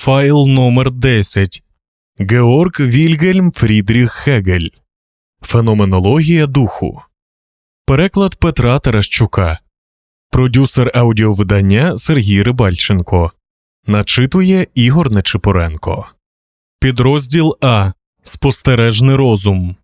Файл номер 10 Георг Вільгельм Фрідріх Хегель. Феноменологія духу. Переклад Петра Таращука. Продюсер аудіовидання Сергій Рибальченко. Начитує Ігор Нечипоренко. Підрозділ А. Спостережний розум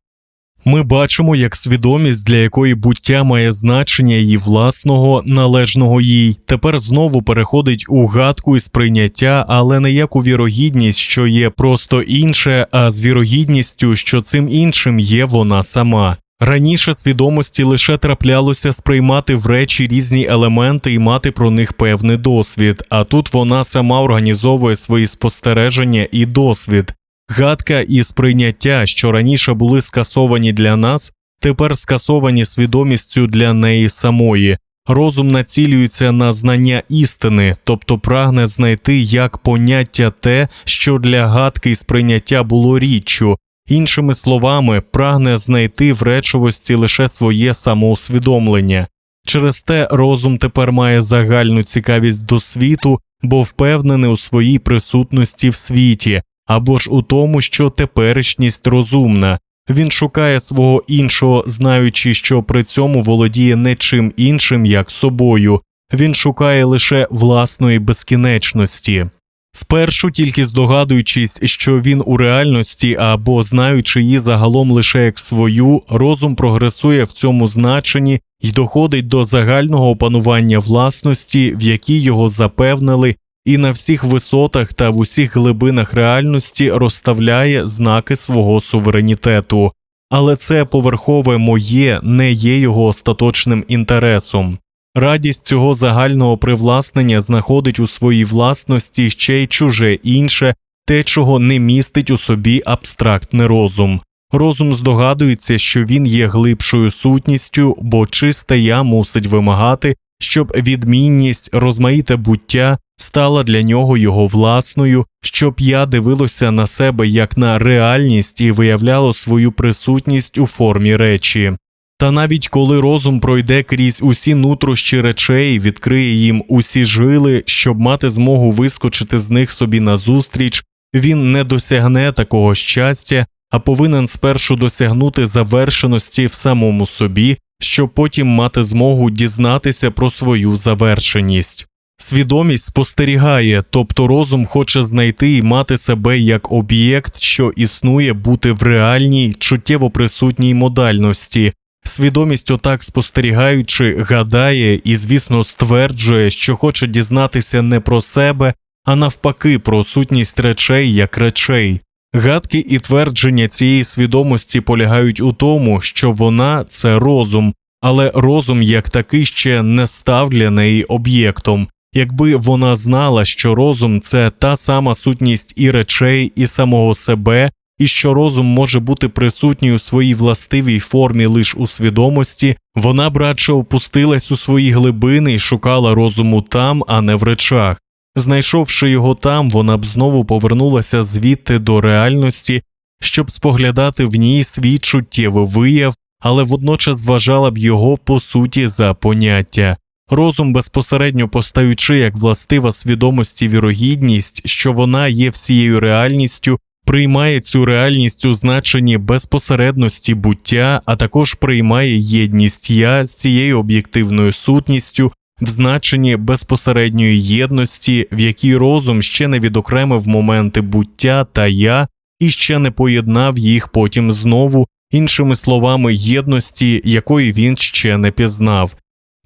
ми бачимо, як свідомість, для якої буття має значення її власного, належного їй, тепер знову переходить у гадку і сприйняття, але не як у вірогідність, що є просто інше, а з вірогідністю, що цим іншим є вона сама. Раніше свідомості лише траплялося сприймати в речі різні елементи і мати про них певний досвід, а тут вона сама організовує свої спостереження і досвід. Гадка і сприйняття, що раніше були скасовані для нас, тепер скасовані свідомістю для неї самої. Розум націлюється на знання істини, тобто прагне знайти як поняття те, що для гадки і сприйняття було річчю, іншими словами, прагне знайти в речовості лише своє самоусвідомлення. Через те розум тепер має загальну цікавість до світу, бо впевнений у своїй присутності в світі, або ж у тому, що теперішність розумна. Він шукає свого іншого, знаючи, що при цьому володіє не чим іншим, як собою, він шукає лише власної безкінечності. Спершу тільки здогадуючись, що він у реальності або знаючи її загалом лише як свою, розум прогресує в цьому значенні і доходить до загального опанування власності, в якій його запевнили і на всіх висотах та в усіх глибинах реальності розставляє знаки свого суверенітету, але це поверхове моє не є його остаточним інтересом. Радість цього загального привласнення знаходить у своїй власності ще й чуже інше, те, чого не містить у собі абстрактний розум. Розум здогадується, що він є глибшою сутністю, бо чисте я мусить вимагати, щоб відмінність, розмаїте буття стала для нього його власною, щоб я дивилося на себе як на реальність і виявляло свою присутність у формі речі. Та навіть коли розум пройде крізь усі нутрощі речей, відкриє їм усі жили, щоб мати змогу вискочити з них собі назустріч, він не досягне такого щастя, а повинен спершу досягнути завершеності в самому собі, щоб потім мати змогу дізнатися про свою завершеність. Свідомість спостерігає, тобто розум хоче знайти і мати себе як об'єкт, що існує бути в реальній, чуттєво присутній модальності. Свідомість, отак спостерігаючи, гадає і, звісно, стверджує, що хоче дізнатися не про себе, а навпаки, про сутність речей як речей. Гадки і твердження цієї свідомості полягають у тому, що вона це розум, але розум як такий ще не став для неї об'єктом. Якби вона знала, що розум це та сама сутність і речей, і самого себе, і що розум може бути присутній у своїй властивій формі лише у свідомості, вона б радше опустилась у свої глибини і шукала розуму там, а не в речах. Знайшовши його там, вона б знову повернулася звідти до реальності, щоб споглядати в ній свій чуттєвий вияв, але водночас вважала б його по суті за поняття. Розум безпосередньо постаючи як властива свідомості вірогідність, що вона є всією реальністю, приймає цю реальність у значенні безпосередності буття, а також приймає єдність я з цією об'єктивною сутністю в значенні безпосередньої єдності, в якій розум ще не відокремив моменти буття та я і ще не поєднав їх потім знову, іншими словами, єдності, якої він ще не пізнав.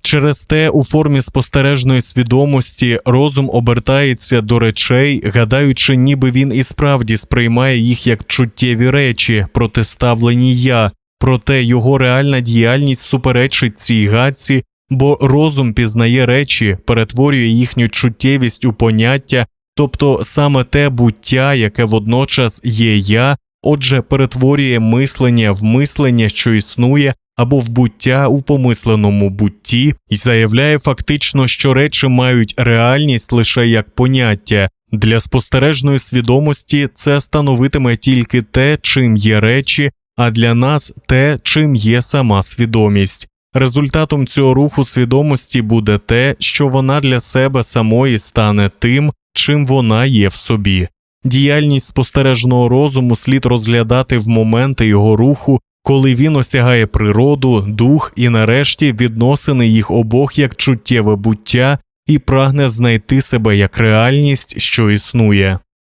Через те, у формі спостережної свідомості розум обертається до речей, гадаючи, ніби він і справді сприймає їх як чуттєві речі, протиставлені я, проте його реальна діяльність суперечить цій гадці, бо розум пізнає речі, перетворює їхню чуттєвість у поняття, тобто саме те буття, яке водночас є я, отже, перетворює мислення в мислення, що існує або в буття у помисленому бутті, і заявляє фактично, що речі мають реальність лише як поняття. Для спостережної свідомості це становитиме тільки те, чим є речі, а для нас те, чим є сама свідомість. Результатом цього руху свідомості буде те, що вона для себе самої стане тим, чим вона є в собі. Діяльність спостережного розуму слід розглядати в моменти його руху, коли він осягає природу, дух і нарешті відносини їх обох як чуттєве буття і прагне знайти себе як реальність, що існує.